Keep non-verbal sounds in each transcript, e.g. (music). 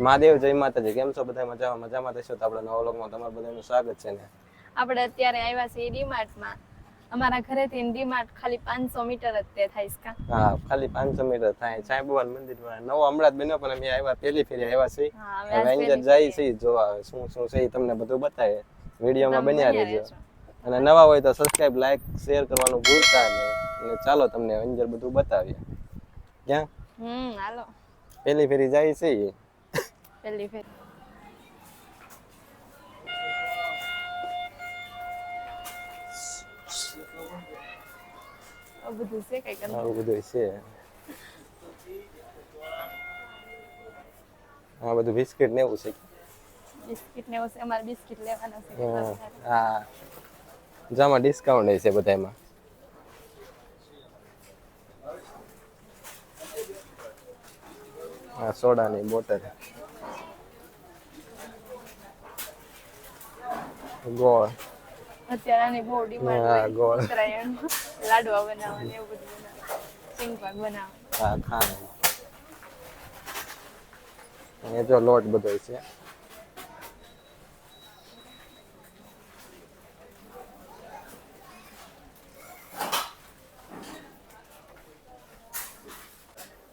મહાદેવ જય માતાજી. કેમ છો બધા? મજામાં? મજામાં થશો તો આપણા નવા વ્લોગમાં તમારું બધાનું સ્વાગત છે ને? આપણે અત્યારે આવ્યા છીએ ડીમાર્ટમાં. અમારા ઘરેથી ડીમાર્ટ ખાલી પાંચસો મીટર જ તે થાય છે હા ખાલી પાંચસો મીટર થાય. સાંઈ ભગવાન મંદિરમાં નવો હમણાં જ બન્યો પણ અમે આવ્યા પહેલી ફેરી આવ્યા છીએ. હવે પહેલી જાય છે જોવા શું શું છે તમને બધું બતાવે વિડીયોમાં બન્યા રહેજો. અને નવા હોય તો સબસ્ક્રાઇબ લાઈક શેર કરવાનું ભૂલતા નહીં. અને ચાલો તમને અંદર બધું બતાવીએ. ક્યાં? હમ હાલો. પહેલી ફેરી જાય છે. પહેલી ફેરી આ બધું છે કઈ કરવું બધું છે હા બધું બિસ્કિટ ને એવું છે બિસ્કિટ ને એવું છે અમારે બિસ્કિટ લેવાના છે હા, હા જામાં ડિસ્કાઉન્ટ છે બધા એમાં હા સોડાની બોટલ ગોળ. અત્યારે આની બહુ ડિમાન્ડ હા, ગોળ. ઉત્તરાયણ લાડવા બનાવવાની એવું બધું બનાવે સિંગપાક બનાવવાનું હા એ જો લોટ બધો છે.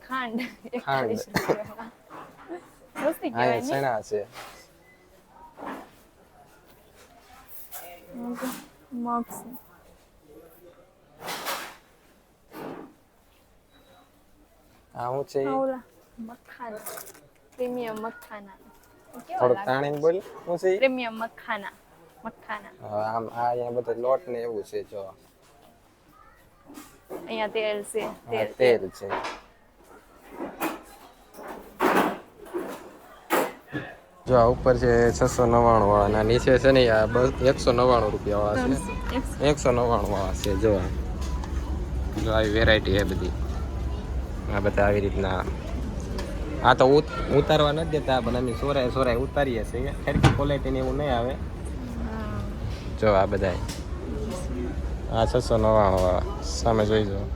ખાંડ. ખાંડ. સસ્તી કહેવાય છે. છે આ છે ઓલા મખાના પ્રીમિયમ મખાના કેવા તાણીને બોલ શું છે પ્રીમિયમ મખાના મખાના હા, આમ આ અહીંયા બધો લોટ ને એવું છે જો અહીંયા તેલ છે હા, તેલ તેલ છે જો આ ઉપર છે છસો નવ્વાણું વાળા નીચે છે ને આ એકસો નવ્વાણું રૂપિયા વાળા છે. એકસો. નવ્વાણું વાળા છે જો આ. જો આવી વેરાયટી છે બધી. આ બધા આવી રીતના. આ તો ઉત- ઉતારવા નથી દેતા પણ અમે સોરાય સોરાય ઉતારીએ છીએ. સરખી ક્વોલિટીની એવું નહીં આવે. જો આ બધા આ છસો નવ્વાણું વાળા. સામે જોઈ જો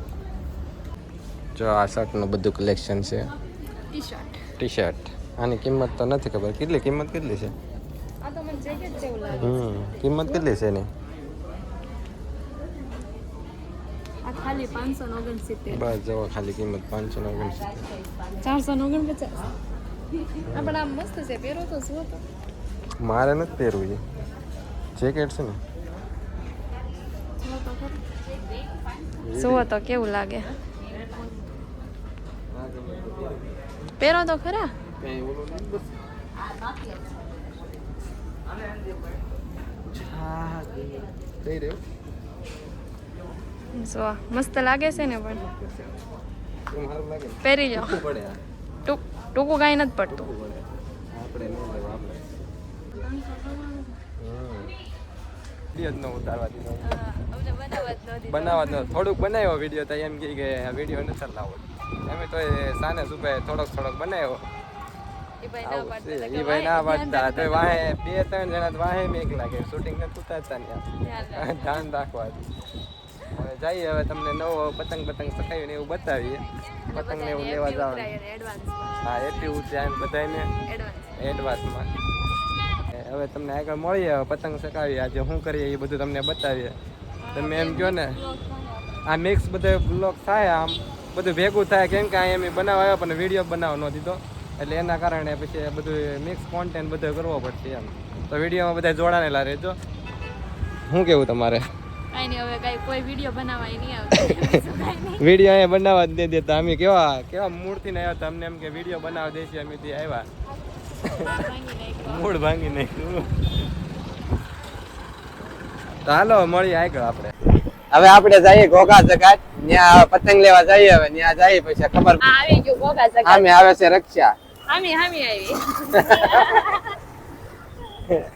જો આ શર્ટનું બધું કલેક્શન છે. ટી શર્ટ ટી શર્ટ આની કિંમત તો નથી ખબર. કેટલી કિંમત કેટલી છે? હમ કિંમત કેટલી છે એની? બસ જવો ખાલી કિંમત પાંચસો ને ઓગણસિત્તેર. ચારસો ને ઓગણપચાસ. પણ આ મસ્ત છે પહેરો તો શું મારે નથી પહેરવું છે જેકેટ છે ને. જુઓ તો કેવું લાગે. પહેરો તો ખરા? રહ્યો મસ્ત લાગે છે ને પણ? પહેરી જાઓ ટૂંકું પડે ટૂંક ટૂંકું કાંઈ નથી પડતું બનાવવા થોડુંક બનાવ્યો વીડિયો તો એમ કહે કે આ વીડિયો નથી લાવો એમ તો સાને સુપે થોડોક થોડોક બનાવ્યો આવું ભાઈ ના પાડતા. તો વાહે બે ત્રણ જણા વાહે કે શૂટિંગ નથી ઉતારતા ને (laughs) ધ્યાન રાખવા હવે જઈએ હવે તમને નવો પતંગ પતંગ સકાવીને એવું બતાવીએ. પતંગ ને એવું લેવા જવાનું. હા એટલી ઉત્તરાયણ બધાને એડવાન્સમાં હવે તમને આગળ મળીએ હવે પતંગ સકાવીએ આજે શું કરીએ એ બધું તમને બતાવીએ. તમે એમ કહો ને આ મિક્સ બધો બ્લોક થાય આમ. બધું ભેગું થાય. કેમ કે અહીંયા મેં બનાવવા આવ્યો પણ વીડિયો બનાવવા ન દીધો. એટલે એના કારણે પછી બધું મિક્સ કોન્ટેન્ટ બધો કરવો પડશે એમ. તો વિડીયોમાં બધા જોડાણેલા રહેજો. શું કેવું તમારે? વીડિયો અહીંયા બનાવવા જ નહીં દેતા અમે કેવા કેવા મૂળથી આવ્યા હતા અમને એમ કે વીડિયો બનાવવા દેશે અમે ત્યાં આવ્યા. મૂળ ભાંગી નાખ્યું. તો હાલો મળીએ આગળ આપણે. હવે આપણે જઈએ ઘોઘા જગા ત્યાં પતંગ લેવા જઈએ હવે ત્યાં જઈએ પછી ખબર આવી ગયું આમે આવે છે રક્ષા. હામી હામી આવી. (laughs)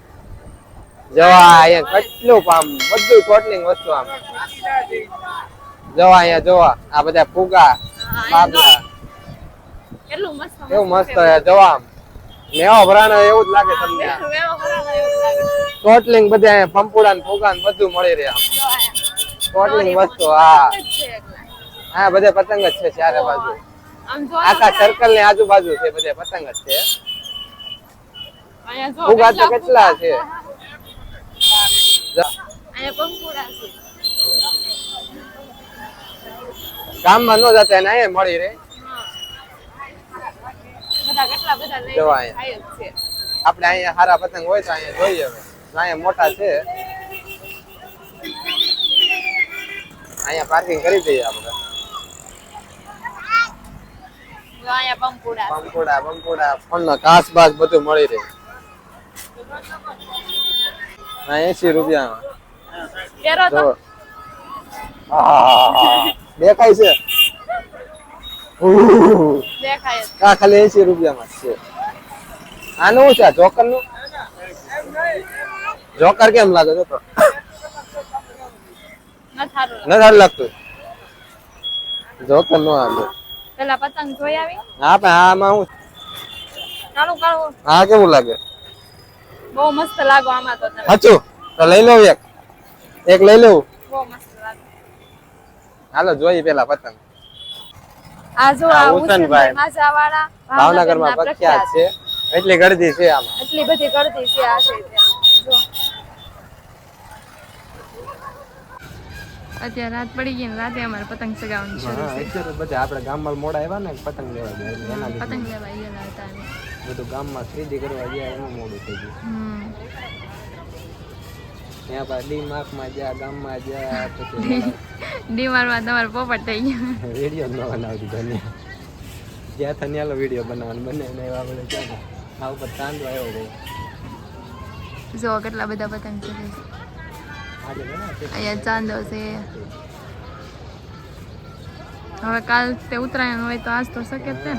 જોવા અહીંયા કેટલું પામ બધું કોટલિંગ વસ્તુ આમ. જોવા અહીંયા જોવા. આ બધા ફુગા બાબલા. કેટલું મસ્ત કેવું મસ્ત જોવા આમ. મેવા ભરાનો એવું જ લાગે તમને આ. વેવો ખરાબ એવું લાગે. ટોટલિંગ બધા અહીંયા પંપુડા ને ફુગા ને બધું મળી રહે આમ. ટોટલિંગ વસ્તુ હા. હા બધા પતંગ જ છે ચારે બાજુ. જો આખા સર્કલની આજુબાજુ છે બધે પતંગ જ છે. ફુગા તો કેટલા છે? ગામમાં ન જતા એને અહીંયા મળી રહે. આપણે અહીંયા સારા પતંગ હોય તો અહીંયા જોઈએ હવે. અહીંયા મોટા છે. અહીંયા પાર્કિંગ કરી દઈએ આપણે. જો અહીંયા બધું મળી રહે. હા એસી રૂપિયામાં. દેખાય છે? દેખાય આ ખાલી એસી રૂપિયામાં છે. આનું શું છે? જોકરનું જોકર કેમ લાગે છે તો? સારું લાગતું? જોકર નો આવે પેલા પતંગ જોઈ આવી? હા પણ આમાં હું? કાળું કાળું. હા કેવું લાગે? બહુ મસ્ત લાગો આમાં તો તમે. સાચું? તો લઈ લઉં એક. એક લઈ લઉં બહુ મસ્ત લાગે. હાલો જોઈએ પેલા પતંગ. આ જો આ ઉસનભાઈ માજાવાળા ભાવનગરમાં પ્રખ્યાત છે. એટલી ગળદી છે આમાં. એટલી બધી ગળદી છે આ છે તે. જો અત્યારે રાત પડી ગઈ ને રાતે અમારે પતંગ ચગાવવાનું શરૂ છે અત્યારે બધા આપણે ગામમાં મોડા આવ્યા ને પતંગ લેવા ગયા એના પતંગ લેવા ગયેલા હતા બધું ગામમાં ખરીદી કરવા ગયા એનું મોડું થઈ ગયું. ત્યાં પાછા ડી માર્કમાં ગયા ગામમાં ગયા પછી ડીમારમાં તમારે પોપટ થઈ ગયો. વીડિયો ન બનાવતી ધન્ય જ્યાં થા ન્યાલો વીડિયો બનાવવાનો બને ને એવા આપણે ક્યાં આ ઉપર ચાંદો આવ્યો ગયો. જો કેટલા બધા પતંગ છે. અહીંયા ચાંદો છે હવે કાલ તે ઉત્તરાયણ હોય તો આજ તો શકે છે ને છે ને.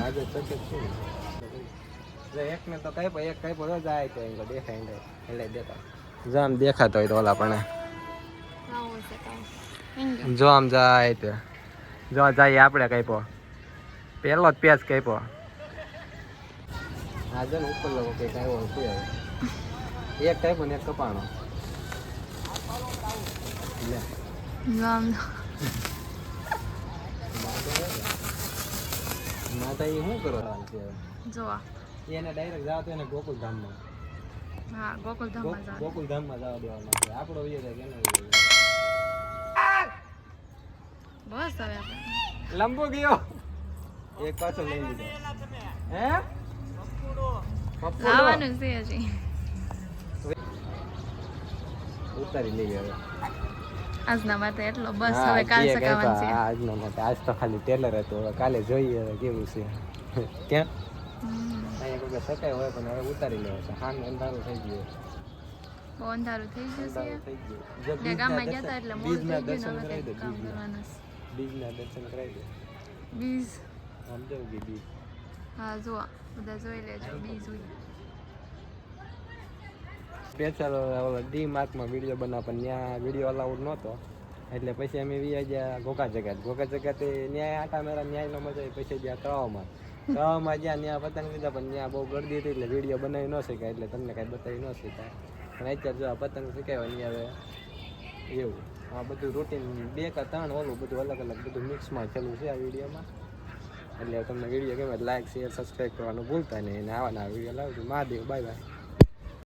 તો કઈ એક કઈ પણ જાય તો એમ દેખાય ને એટલે દેતા જો આમ દેખાતો હોય તો ઓલા પણ જો આમ જાય તે જો જાય આપણે પો પેલો જ પેચ જો ને ઉપર લોકો કઈ હોય એક કઈ પણ એક કપાણો જો માતા એ શું કરો છે જો એને ડાયરેક્ટ જાવ તો એને ગોકુલ હા ગોકુલ જાવ ગોકુલ જવા દેવાના છે આપણો વિયો થાય કે બસ હવે આપણે લંબો ગયો એક પાછો લઈ લીધો હે લાવવાનું છે હજી ઉતારી લઈએ હવે આજના માટે એટલો. બસ હા, હવે કાલ સકાવાનું છે. આજનો માટે આજ તો ખાલી ટેલર હતો. હવે કાલે જોઈએ હવે કેવું છે. (laughs) ક્યાં. અહીંયા કોઈ સકાય હોય પણ હવે ઉતારી લેવો છે. હાન અંધારું થઈ ગયું. બહુ અંધારું થઈ ગયું છે. જો ગામમાં ગયા હતા એટલે મોડું થઈ ગયું હવે કંઈક કામ કરવાના છે. બીજના દર્શન કરાવી દે. બીજ. આમ જવું કે બીજ. હા જો બધા જોઈ લેજો બીજ હોય. સ્પેશિયલ ઓલો ડી માર્કમાં વીડિયો બનાવ, પણ ત્યાં વીડિયો અલાઉડ નહોતો. એટલે પછી અમે વી ગયા ઘોઘા જગત. ઘોઘા જગતે ન્યાય આટા મેરા ન્યાયનો મજા આવી. પછી ગયા તળાવમાં. તળાવમાં જ્યાં ત્યાં પતંગ લીધા, પણ ત્યાં બહુ ગરદી હતી એટલે વીડિયો બનાવી ન શકાય. એટલે તમને કાંઈ બતાવી ન શકાય. પણ અત્યારે જો આ પતંગ શીખાય ને એવું. આ બધું રૂટીન બે કે ત્રણ ઓલું બધું અલગ અલગ બધું મિક્સમાં થયેલું છે આ વિડીયોમાં એટલે તમને વીડિયો ગમે લાઈક શેર સબસ્ક્રાઈબ કરવાનું ભૂલતા નહીં. અને આવા વીડિયો લાવજો. Mahadev bye bye